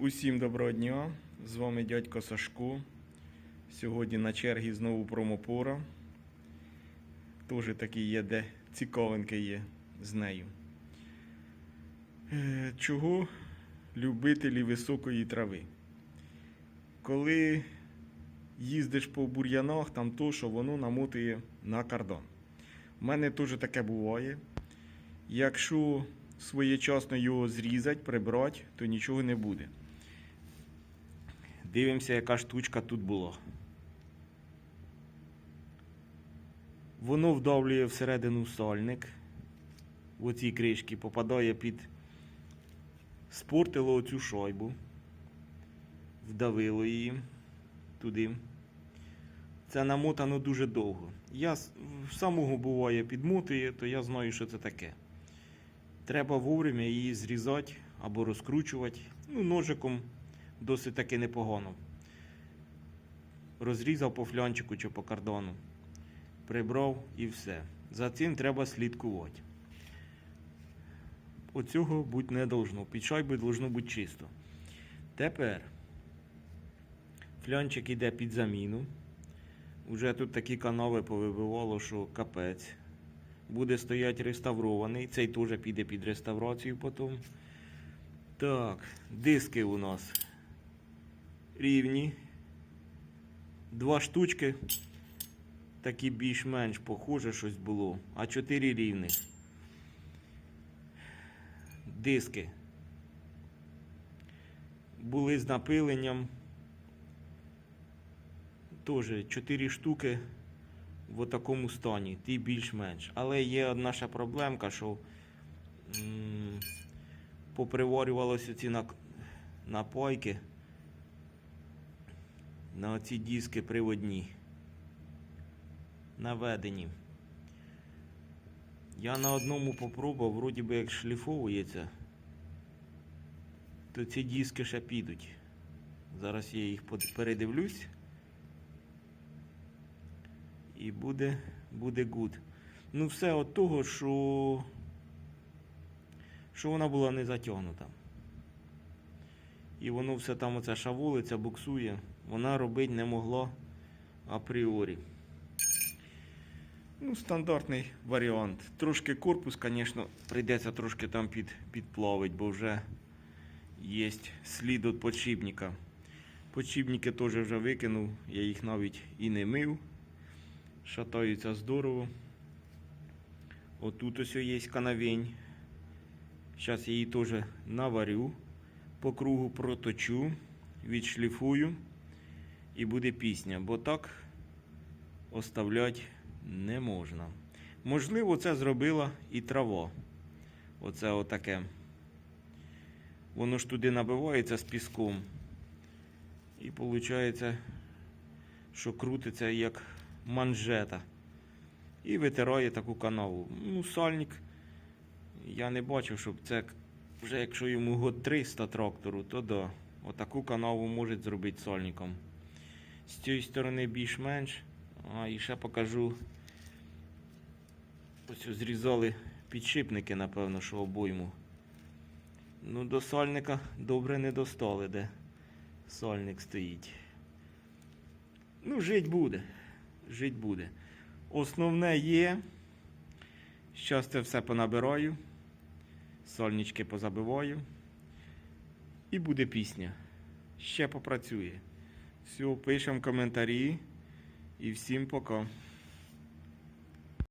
Усім доброго дня! З вами дядько Сашко. Сьогодні на чергі знову промопора. Теж такий є, де цікавинки є з нею. Е, Чого любителі високої трави? Коли їздиш по бур'янах, там то, що воно намотує на кордон. У мене теж таке буває. Якщо своєчасно його зрізати, прибрати, то нічого не буде. Дивимося, яка штучка тут була. Воно вдавлює всередину сальник. В оцій кришки попадає під спортило оцю шайбу. Вдавило її туди. Це намотано дуже довго. Я самого буває підмотує, то я знаю, що це таке. Треба вовремя її зрізати або розкручувати. Ну, ножиком досить таки непогано. Розрізав по флянчику чи по кордону. Прибрав і все. За цим треба слідкувати. Оцього бути не должно. Під шайбою должно бути чисто. Тепер флянчик йде під заміну. Уже тут такі канави повибивало, що капець. Буде стояти реставрований. Цей теж піде під реставрацію потім. Так, диски у нас рівні. Два штучки. Такі більш-менш похоже щось було. А чотири рівних. Диски. Були з напиленням. Теж 4 штуки в такому стані, ті більш-менш. Але є одна ще проблемка, що м, поприварювалися ці напойки на оці диски приводні. Наведені. Я на одному попробував, вроді би як шліфовується, то ці диски ще підуть. Зараз я їх передивлюсь. І буде, буде гуд. Ну, все от того, що, що вона була не затягнута. І воно все там оце шавулиться, буксує. Вона робити не могла апріорі. Ну, стандартний варіант. Трошки корпус, звісно, прийдеться трошки там під, підплавити, бо вже є слід від подшипника. Подшипники теж вже викинув, я їх навіть і не мив. Шатаються здорово. Отут ось є канавень. Зараз її теж наварю, по кругу проточу, відшліфую і буде пісня, бо так оставляти не можна. Можливо, це зробила і трава. Оце отаке. Воно ж туди набивається з піском. І виходить, що крутиться як манжета. І витирає таку канаву. Ну, сальник. Я не бачив, щоб це вже якщо йому год 300 трактору, то да. Отаку канаву може зробити сальником. З цієї сторони більш-менш. А і ще покажу. Ось зрізали підшипники, напевно, що обойму. Ну, до сальника добре не достали, де сальник стоїть. Ну, жить буде. Жить буде. Основне є. Зараз це все понабираю. Сольнички позабиваю. І буде пісня. Ще попрацює. Все, пишемо коментарі. І всім пока.